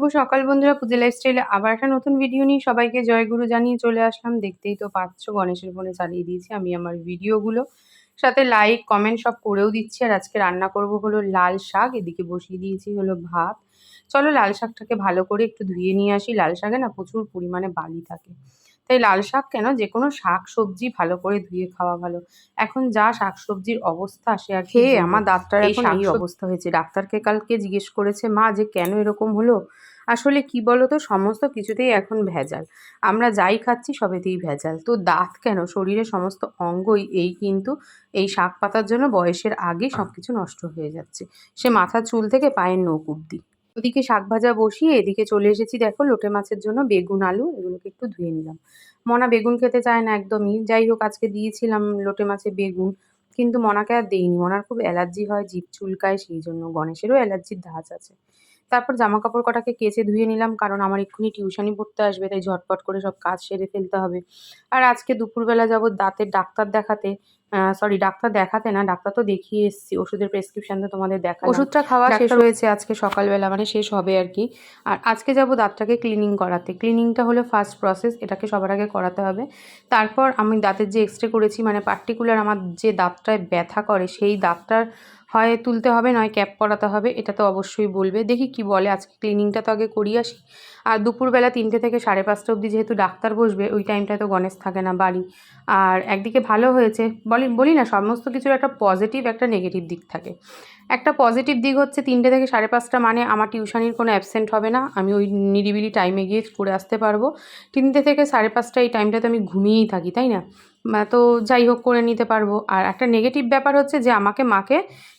শুভ সকাল বন্ধুরা পুজো লাইফস্টাইলে আবার একটা নতুন ভিডিও নিয়ে সবাইকে জয়গুরু জানিয়ে চলে আসলাম। দেখতেই তো পাচ্ছ গণেশের ফোনে চালিয়ে দিয়েছি আমি আমার ভিডিওগুলো সাথে লাইক কমেন্ট সব করেও দিচ্ছি। আর আজকে রান্না করব হলো লাল শাক এদিকে বসিয়ে দিয়েছি হলো ভাত। চলো লাল শাকটাকে ভালো করে একটু ধুয়ে নিয়ে আসি। লাল শাকে না প্রচুর পরিমাণে বালি থাকে। তাই লাল শাক কেন? যে কোনো শাক সবজি ভালো করে ধুয়ে খাওয়া ভালো। এখন যা শাক সবজির অবস্থা সে আর খেয়ে আমার ডাক্তার এখন এই অবস্থা হয়েছে। ডাক্তারকে কালকে জিজ্ঞেস করেছে মা যে কেন এরকম হলো? আসলে কি বলতো? সমস্ত কিছুতেই এখন ভেজাল। আমরা যাই খাচ্ছি সবেতেই ভেজাল। তো দাঁত কেন? শরীরের সমস্ত অঙ্গই এই কিন্তু এই শাক পাতার জন্য বয়সের আগে সব কিছু নষ্ট হয়ে যাচ্ছে। সে মাথার চুল থেকে পায়ের নখ অব্দি ওদিকে শাক ভাজা বসিয়ে এদিকে চলে এসেছি দেখো লোটে মাছের জন্য বেগুন, আলু এগুলোকে একটু ধুয়ে নিলাম। মনা বেগুন খেতে চায় না একদমই। যাই হোক, আজকে দিয়েছিলাম লোটে মাছে বেগুন, কিন্তু মনাকে আর দেইনি। মনার খুব অ্যালার্জি হয়, জিভ চুলকায়, সেই জন্য গণেশেরও অ্যালার্জির ধাঁচ আছে। তারপর জামা কাপড় কটাকে কেচে ধুয়ে নিলাম, কারণ আমার এক্ষুনি টিউশনি পড়তে আসবে, তাই ঝটপট করে সব কাজ সেরে ফেলতে হবে। আর আজকে দুপুরবেলা যাব দাঁতের ডাক্তার দেখাতে সরি ডাক্তার দেখাতে না ডাক্তার তো দেখিয়ে এসেছি ওষুধের প্রেসক্রিপশন তো তোমাদের দেখা ওষুধটা খাওয়া শেষ হয়েছে আজকে সকালবেলা মানে শেষ হবে আর কি। আর আজকে যাব দাঁতটাকে ক্লিনিং করাতে। ক্লিনিংটা হলো ফার্স্ট প্রসেস এটাকে সবার আগে করাতে হবে। তারপর আমি দাঁতের যে এক্সরে করেছি মানে পার্টিকুলার আমার যে দাঁতটায় ব্যথা করে সেই দাঁতটার হয় তুলতে হবে নয় ক্যাপ পরাতে হবে এটা তো অবশ্যই বলবে। দেখি কি বলে আজকে ক্লিনিংটা তো আগে করিয়ে আসি। আর দুপুরবেলা তিনটে থেকে সাড়ে পাঁচটা অবধি যেহেতু ডাক্তার বসবে ওই টাইমটায় তো গণেশ থাকে না বাড়ি। আর একদিকে ভালো হয়েছে বলি বলি না সমস্ত কিছুর একটা পজিটিভ একটা নেগেটিভ দিক থাকে। একটা পজিটিভ দিক হচ্ছে তিনটে থেকে সাড়ে পাঁচটা মানে আমার টিউশনির কোনো অ্যাবসেন্ট হবে না। আমি ওই নিরিবিলি টাইমে গিয়ে করে আসতে পারব। তিনটে থেকে সাড়ে পাঁচটা এই টাইমটাতে আমি ঘুমিয়েই থাকি, তাই না? তো যাই হোক করে নিতে পারব। আর একটা নেগেটিভ ব্যাপার হচ্ছে যে আমাকে মাকে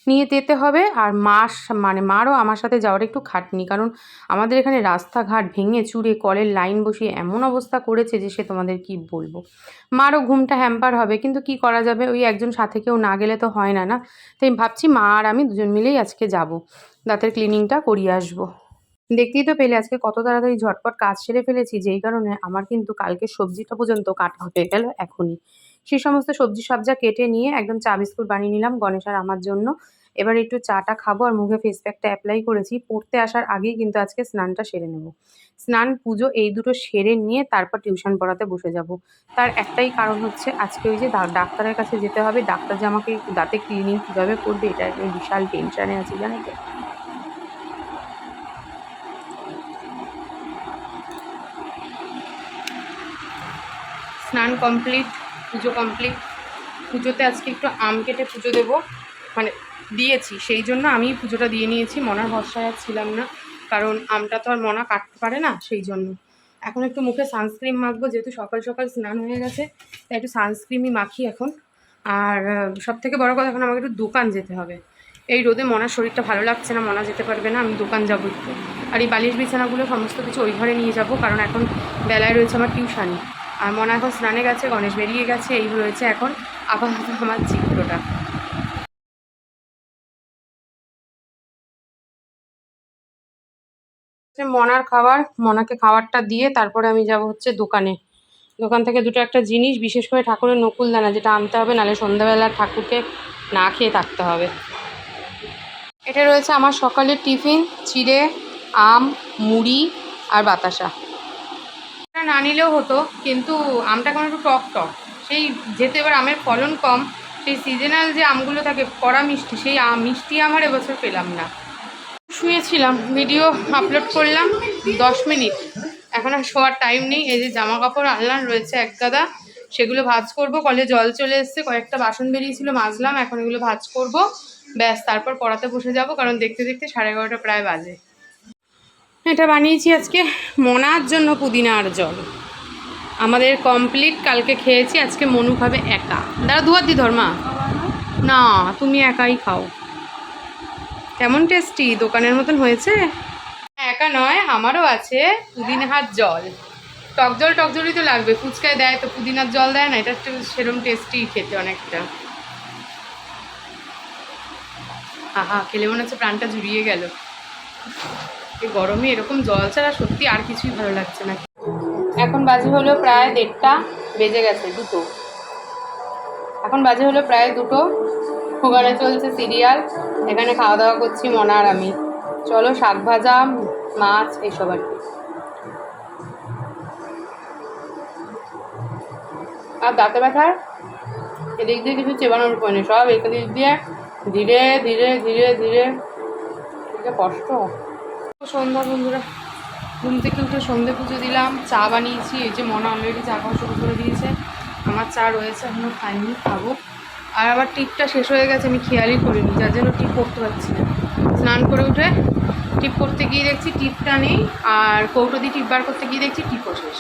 নিয়ে যেতে হবে আর মাস মানে মারও আমার সাথে যাওয়ার একটু খাটনি। কারণ আমাদের এখানে রাস্তাঘাট ভেঙে চুরে কলের লাইন বসিয়ে এমন অবস্থা করেছে যে সে তোমাদের কি বলব? মারও ঘুমটা হ্যাম্পার হবে, কিন্তু কি করা যাবে? ওই একজন সাথে কেউ না গেলে তো হয় না না? তাই ভাবছি মা আর আমি দুজন মিলেই আজকে যাব। দাঁতের ক্লিনিংটা করিয়ে আসব। দেখতেই তো পেলে আজকে কত তাড়াতাড়ি ঝটপট কাজ সেরে ফেলেছি, যেই কারণে আমার কিন্তু কালকে সবজিটা পর্যন্ত কাটা হয়ে গেল এখনই। সেই সমস্ত সবজি সবজা কেটে নিয়ে একদম চা বিস্কুট বানিয়ে নিলাম গণেশ আর আমার জন্য। এবার একটু চাটা খাব আর মুখে ফেস প্যাকটা অ্যাপ্লাই করেছি। পড়তে আসার আগেই কিন্তু আজকে স্নানটা সেরে নেব। স্নান, পুজো এই দুটো সেরে নিয়ে তারপর টিউশন পড়াতে বসে যাব। তার একটাই কারণ হচ্ছে আজকে ওই যে ডাক্তারের কাছে যেতে হবে। ডাক্তার যে আমাকে দাঁতে ক্লিনিং কীভাবে করবে, এটা বিশাল টেনশানে আছি, জানো তো। স্নান কমপ্লিট পুজো কমপ্লিট পুজোতে আজকে একটু আম কেটে পুজো দেবো। মানে দিয়েছি, সেই জন্য আমি পুজোটা দিয়ে নিয়েছি, মনার ভরসায় আর ছিলাম না। কারণ আমটা তো আর মনা কাটতে পারে না, সেই জন্য। এখন একটু মুখে সানস্ক্রিন মাখবো, যেহেতু সকাল সকাল স্নান হয়ে গেছে, তাই একটু সানস্ক্রিনই মাখি এখন। আর সব থেকে বড়ো কথা এখন আমাকে একটু দোকান যেতে হবে। এই রোদে মনার শরীরটা ভালো লাগছে না, মনা যেতে পারবে না, আমি দোকান যাব একটু। আর এই বালিশ বিছানাগুলো সমস্ত কিছু ওই ঘরে নিয়ে যাব, কারণ এখন বেলায় রয়েছে আমার টিউশানি আর মনে এখন স্নানে গেছে, গণেশ বেরিয়ে গেছে, এই রয়েছে এখন আপাতত আমার চিত্রটা। মনার খাবার, মনাকে খাবারটা দিয়ে তারপরে আমি যাব হচ্ছে দোকানে। দোকান থেকে দুটো একটা জিনিস, বিশেষ করে ঠাকুরের নকুল দানা, যেটা আনতে হবে, নাহলে সন্ধ্যাবেলা ঠাকুরকে না খেয়ে থাকতে হবে। এটা রয়েছে আমার সকালের টিফিন, চিড়ে, আম, মুড়ি আর বাতাসা। এটা না নিলেও হতো, কিন্তু আমটা কেমন একটু টক টক। সেই যেহেতু এবার আমের ফলন কম, সেই সিজনাল যে আমগুলো থাকে, কড়া মিষ্টি, সেই মিষ্টি আমার এবছর পেলাম না। শুয়েছিলাম ভিডিও আপলোড করলাম, দশ মিনিট। এখন আর শোয়ার টাইম নেই, এই যে জামা কাপড় আনলাম, রয়েছে এক গাদা। সেগুলো ভাজ করব, কলে জল চলে এসছে, কয়েকটা বাসন বেরিয়েছিল, মাজলাম, এখন এগুলো ভাজ করব। ব্যাস, তারপর পড়াতে বসে যাব, কারণ দেখতে দেখতে সাড়ে এগারোটা প্রায় বাজে। এটা বানিয়েছি আজকে মনার জন্য পুদিনার জল। আমাদের কমপ্লিট কালকে খেয়েছি, আজকে মনু খাবে একা। দাঁড়া দুয়ার দি ধর্মা না, তুমি একাই খাও। কেমন টেস্টি? দোকানের মতন হয়েছে? একা নয়, আমারও আছে পুদিনাহার জল। টক জল, টক জলই তো লাগবে। ফুচকায় দেয় তো পুদিনার জল দেয় না, এটা একটু সেরম টেস্টি খেতে অনেকটা। আহা, খেলে মনে হচ্ছে প্রাণটা জুড়িয়ে গেল। এই গরমে এরকম জল ছাড়া সত্যি আর কিছুই ভালো লাগছে না। এখন বাজে হলো প্রায় দেড়টা, বেজে গেছে দুটো। এখন বাজে হলো প্রায় দুটো। ওখানে চলছে সিরিয়াল। এখানে খাওয়া দাওয়া করছি মনা আর আমি। চলো, শাক ভাজা, মাছ, এইসব আর কি। আর দাঁতে ব্যথার এদিক দিয়ে কিছু চেবানোর উপায় নেই। সব এদিক দিয়ে ধীরে ধীরে ধীরে ধীরে। যে কষ্ট। সন্ধ্যা বন্ধুরা, ঘুম থেকে উঠে সন্ধে পুজো দিলাম। চা বানিয়েছি। এই যে মনে অলরেডি চা খাওয়া শুরু করে দিয়েছে। আমার চা রয়েছে এখনও খাইনি, খাব। আর আবার টিপটা শেষ হয়ে গেছে, আমি খেয়ালই করিনি, যার জন্য টিপ করতে পারছি না। স্নান করে উঠে টিপ করতে গিয়ে দেখছি টিপটা নেই, আর কৌটো দিয়ে টিপ বার করতে গিয়ে দেখছি টিপও শেষ।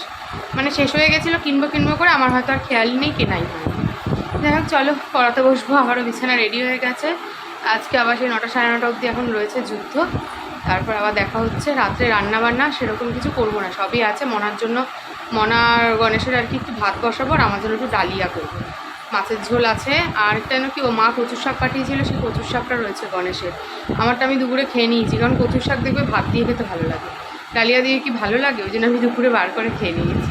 মানে শেষ হয়ে গেছিল, কিনবো কিনবো করে, আমার হয়তো আর খেয়ালই নেই, কেনাই হয়নি। যাই হোক, চলো, পড়াতে বসবো আবারও বিছানা রেডি হয়ে গেছে। আজকে আবার সেই নটা সাড়ে নটা অবধি এখন রয়েছে যুদ্ধ। তারপর আবার দেখা হচ্ছে, রাত্রে রান্না বান্না সেরকম কিছু করব না, সবই আছে, মনার জন্য, মনার, গণেশের আর কি একটু ভাত বসাবো, আর আমার জন্য একটু ডালিয়া করব। মাছের ঝোল আছে। আর একটা কি, ও মা কচুর শাক পাঠিয়েছিল, সেই কচুর শাকটা রয়েছে গণেশের। আমারটা আমি দুপুরে খেয়ে নিয়েছি, কারণ কচুর শাক দেখবে ভাত দিয়ে খেতে ভালো লাগে। ডালিয়া দিয়ে কি ভালো লাগে? ওই জন্য আমি দুপুরে বার করে খেয়ে নিয়েছি।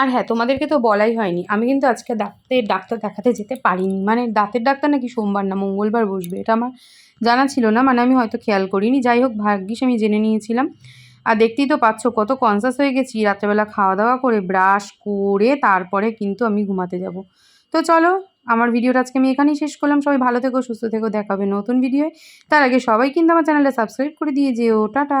আর হ্যাঁ তোমাদেরকে তো বলাই হয়নি, আমি কিন্তু আজকে দাঁতের ডাক্তার দেখাতে যেতে পারিনি। মানে দাঁতের ডাক্তার নাকি সোমবার না, মঙ্গলবার বসবে, এটা আমার জানা ছিল না মানে আমি হয়তো খেয়াল করিনি। যাই হোক, ভাগ্যিস আমি জেনে নিয়েছিলাম। আর দেখতেই তো পাচ্ছ, কত কনসাস হয়ে গেছি। রাত্রেবেলা খাওয়া দাওয়া করে ব্রাশ করে, তারপরে কিন্তু আমি ঘুমাতে যাব। তো চলো, আমার ভিডিওটা আজকে আমি এখানেই শেষ করলাম। সবাই ভালো থেকো, সুস্থ থেকো দেখাবে নতুন ভিডিও তার আগে সবাই কিন্তু আমার চ্যানেলটা সাবস্ক্রাইব করে দিয়ে যেও। টাটা!